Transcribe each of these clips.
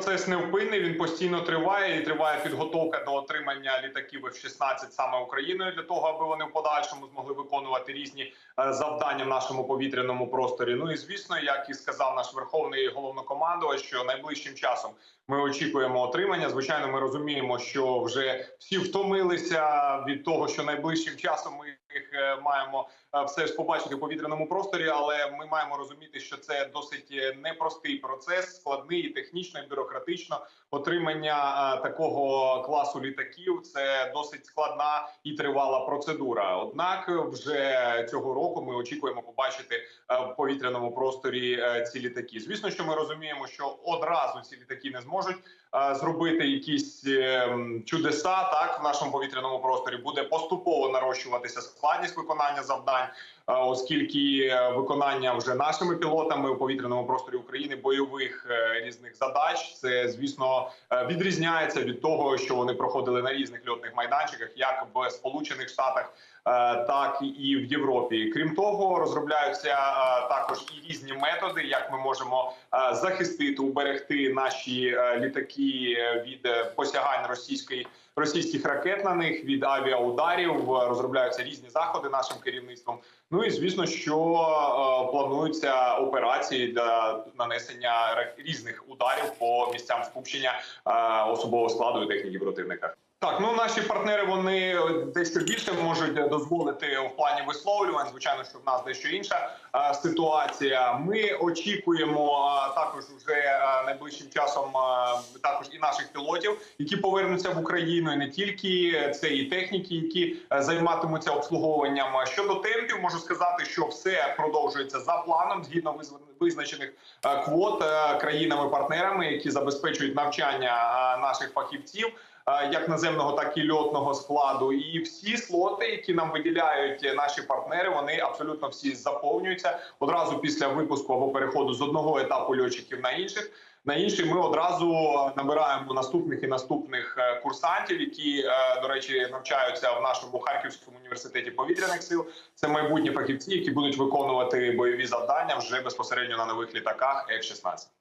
процес невпинний, він постійно триває і триває підготовка до отримання літаків F-16 саме Україною для того, аби вони в подальшому змогли виконувати різні е, завдання в нашому повітряному просторі. Ну і звісно, як і сказав наш верховний головнокомандувач, що найближчим часом ми очікуємо отримання. Звичайно, ми розуміємо, що вже всі втомилися від того, що найближчим часом ми їх е, маємо е, все ж побачити в повітряному просторі, але ми маємо розуміти, що це досить непростий процес, складний і технічно, і бюрократично. Отримання е, такого класу літаків це досить складна і тривала процедура. Однак, вже цього року ми очікуємо побачити е, в повітряному просторі е, ці літаки. Звісно, що ми розуміємо, що одразу ці літаки не зможуть зробити якісь е, чудеса. Так в нашому повітряному просторі буде поступово нарощуватися складність виконання завдань, оскільки виконання вже нашими пілотами у повітряному просторі України бойових різних задач це звісно е, відрізняється від того, що вони проходили на різних льотних майданчиках, як в Сполучених Штатах. Е, Так і в Європі, крім того, розробляються е, також і різні методи, як ми можемо е, захистити, уберегти наші літаки від посягань російської російських ракет на них від авіаударів. Розробляються різні заходи нашим керівництвом. Ну і звісно, що плануються операції для нанесення різних ударів по місцям скупчення особового складу і техніки противника. Наші партнери вони дещо більше можуть дозволити в плані висловлювань. Звичайно, що в нас дещо інша е, ситуація. Ми очікуємо е, також вже е, найближчим часом е, також і наших пілотів, які повернуться в Україну, і не тільки це і техніки, які е, займатимуться обслуговуванням. Щодо темпів, можу сказати, що все продовжується за планом згідно визначених е, квот е, країнами-партнерами, які забезпечують навчання е, наших фахівців е, як наземного, так і льотного складу. І всі слоти, які нам виділяють е, наші партнери, вони абсолютно всі заповнюються одразу після випуску або переходу з одного етапу льотчиків на інших. На інший ми одразу набираємо наступних і наступних е, курсантів, які е, до речі навчаються в нашому харківському університеті повітряних сил. Це майбутні фахівці, які будуть виконувати бойові завдання вже безпосередньо на нових літаках F-16.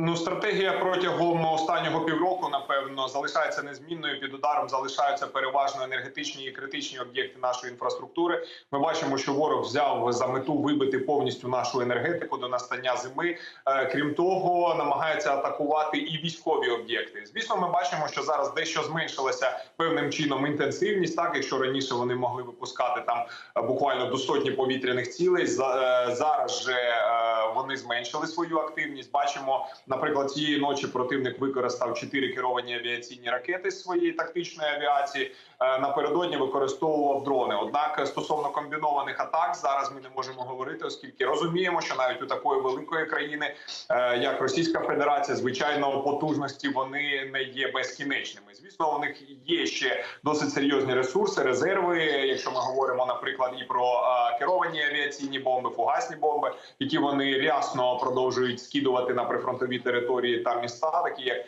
Ну, стратегія протягом останнього півроку, напевно, залишається незмінною. Під ударом залишаються переважно енергетичні і критичні об'єкти нашої інфраструктури. Ми бачимо, що ворог взяв за мету вибити повністю нашу енергетику до настання зими. Е, Крім того, намагається атакувати і військові об'єкти. Звісно, ми бачимо, що зараз дещо зменшилася певним чином інтенсивність. Так, якщо раніше вони могли випускати там е, буквально до сотні повітряних цілей, е, зараз же вони зменшили свою активність. Бачимо. Наприклад, цієї ночі противник використав чотири керовані авіаційні ракети своєї тактичної авіації. Е, Напередодні використовував дрони. Однак стосовно комбінованих атак зараз ми не можемо говорити, оскільки розуміємо, що навіть у такої великої країни, е, як Російська Федерація, звичайно, потужності вони не є безкінечними. Звісно, у них є ще досить серйозні ресурси, резерви. Якщо ми говоримо, наприклад, і про е, керовані авіаційні бомби, фугасні бомби, які вони рясно продовжують скидувати на прифронтові території та міста, такі як е,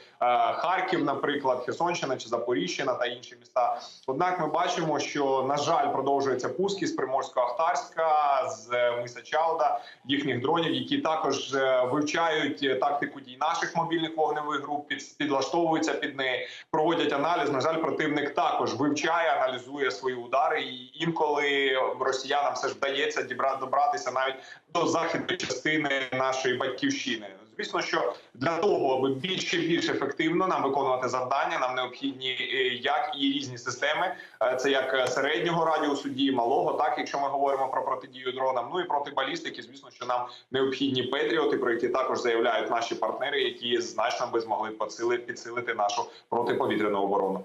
Харків, наприклад, Херсонщина чи Запоріжжя та інші міста. Однак ми бачимо, що на жаль продовжуються пуски з Приморсько-Ахтарська, з е, Миса Чауда, їхніх дронів, які також е, вивчають е, тактику дій наших мобільних вогневих груп, під, підлаштовуються під неї, проводять аналіз. На жаль, противник також вивчає, аналізує свої удари, і інколи росіянам все ж вдається добратися навіть до західної частини нашої батьківщини. Звісно, що для того, аби більше і більш ефективно нам виконувати завдання, нам необхідні е, як і різні системи. Е, Це як е, середнього радіусу дії, малого, так якщо ми говоримо про протидію дронам. Ну і проти балістики, звісно, що нам необхідні петріоти, про які також заявляють наші партнери, які значно би змогли підсили- підсилити нашу протиповітряну оборону.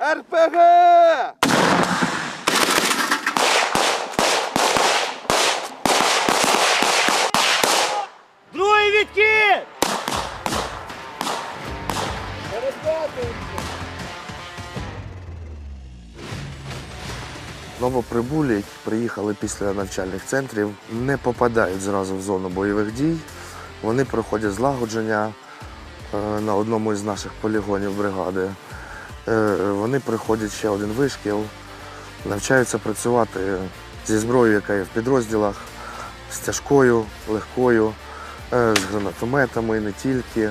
РПГ! Новоприбулі, які приїхали після навчальних центрів, не попадають зразу в зону бойових дій. Вони проходять злагодження е, на одному із наших полігонів бригади. Е, Вони проходять ще один вишкіл, навчаються працювати зі зброєю, яка є в підрозділах, з тяжкою, легкою, е, з гранатометами, не тільки.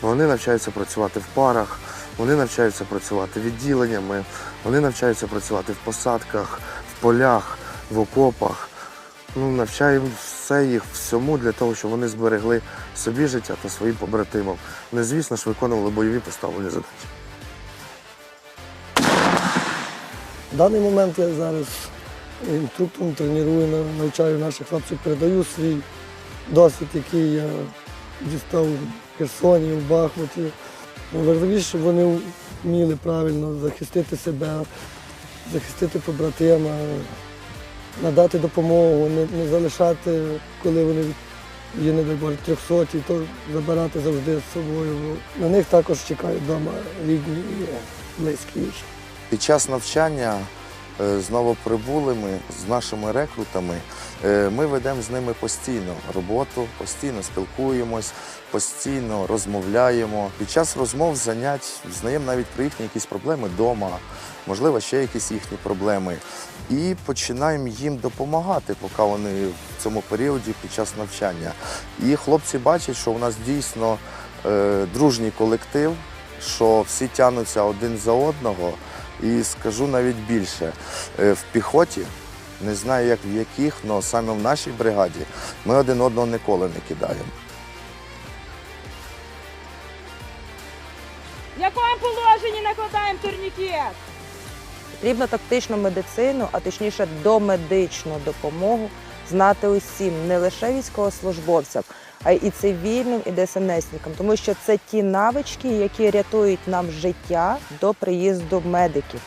Вони навчаються працювати в парах, вони навчаються працювати відділеннями, вони навчаються працювати в посадках, в полях, в окопах. Ну, навчаємо все їх всьому для того, щоб вони зберегли собі життя та своїм побратимам. Не, звісно ж, виконували бойові поставлені задачі. В даний момент я зараз інструктором треную, навчаю наших хлопців, передаю свій досвід, який я дістав в Херсоні, в Бахмуті. Найважливіше, щоб вони вміли правильно захистити себе, захистити побратима, надати допомогу, не, не залишати, коли вони є, не дай Боже, трьохсоті, то забирати завжди з собою. На них також чекають вдома рідні і близькі. Під час навчання з новоприбулими, з нашими рекрутами, е, ми ведемо з ними постійно роботу, постійно спілкуємось, постійно розмовляємо. Під час розмов, занять знаємо навіть про їхні якісь проблеми вдома, можливо, ще якісь їхні проблеми. І починаємо їм допомагати, поки вони в цьому періоді під час навчання. І хлопці бачать, що у нас дійсно е, дружній колектив, що всі тянуться один за одного. І скажу навіть більше, е, в піхоті, не знаю як в яких, але саме в нашій бригаді ми один одного ніколи не кидаємо. В якому положенні накладаємо турнікет? Потрібно тактичну медицину, а точніше домедичну допомогу знати усім, не лише військовослужбовцям, і цивільним, і ДСНСникам, тому що це ті навички, які рятують нам життя до приїзду медиків.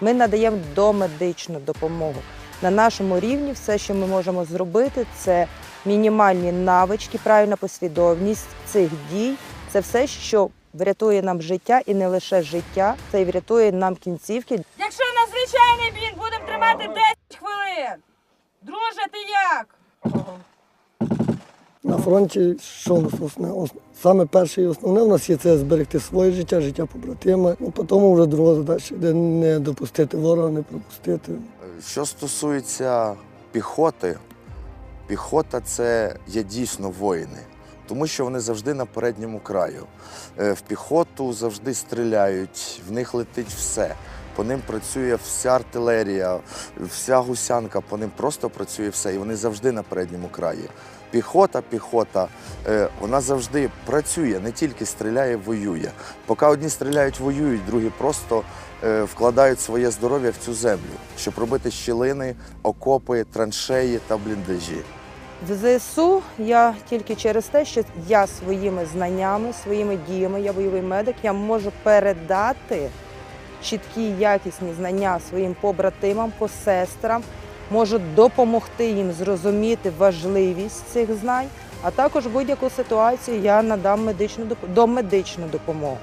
Ми надаємо домедичну допомогу. На нашому рівні все, що ми можемо зробити, це мінімальні навички, правильна послідовність цих дій. Це все, що врятує нам життя і не лише життя, це й врятує нам кінцівки Якщо надзвичайний бій, будемо тримати 10 хвилин. Друже, ти як? На фронті що у нас основне? Саме перше і основне у нас є це зберегти своє життя, життя побратима. Ну, потім вже друга задача, де не допустити ворога, не пропустити. Що стосується піхоти, піхота це є дійсно воїни, тому що вони завжди на передньому краю. Е, В піхоту завжди стріляють, в них летить все. По ним працює вся артилерія, вся гусянка, по ним просто працює все, і вони завжди на передньому краї. Піхота, піхота, е, вона завжди працює, не тільки стріляє, воює. Поки одні стріляють, воюють, другі просто е, вкладають своє здоров'я в цю землю, щоб робити щілини, окопи, траншеї та бліндажі. В ЗСУ я тільки через те, що я своїми знаннями, своїми діями, я бойовий медик, я можу передати чіткі якісні знання своїм побратимам, посестрам, можу допомогти їм зрозуміти важливість цих знань, а також будь-яку ситуацію я надам медичну домедичну допомогу.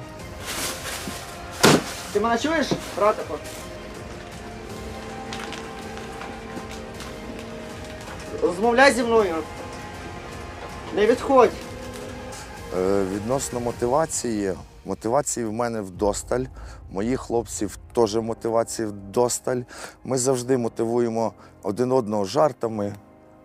Ти мене чуєш, братику? Розмовляй зі мною. Не відходь. Е, Відносно мотивації, мотивації в мене вдосталь. Моїх хлопців теж мотивації вдосталь. Ми завжди мотивуємо один одного жартами.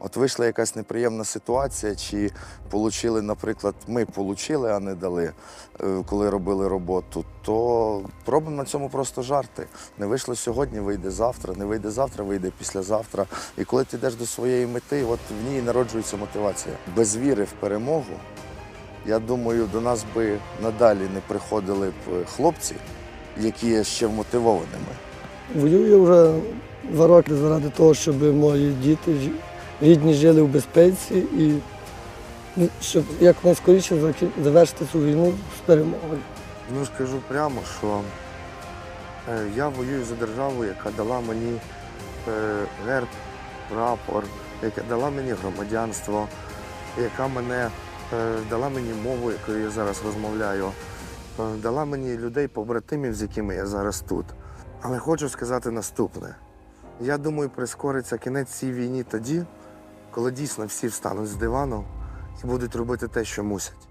От вийшла якась неприємна ситуація, чи получили, наприклад, ми получили, а не дали, е, коли робили роботу, то робимо на цьому просто жарти. Не вийшло сьогодні, вийде завтра, не вийде завтра, вийде післязавтра. І коли ти йдеш до своєї мети, от в ній народжується мотивація. Без віри в перемогу я думаю, до нас би надалі не приходили б хлопці, які є ще вмотивованими. Воюю вже два роки заради того, щоб мої діти рідні жили в безпеці і ну, щоб якнайскоріше завершити цю війну з перемогою. Ну скажу прямо, що е, я воюю за державу, яка дала мені е, герб, прапор, яка дала мені громадянство, яка мене е, дала мені мову, якою я зараз розмовляю, е, дала мені людей, побратимів, з якими я зараз тут. Але хочу сказати наступне: я думаю, прискориться кінець цій війні тоді, коли дійсно всі встануть з дивану і будуть робити те, що мусять.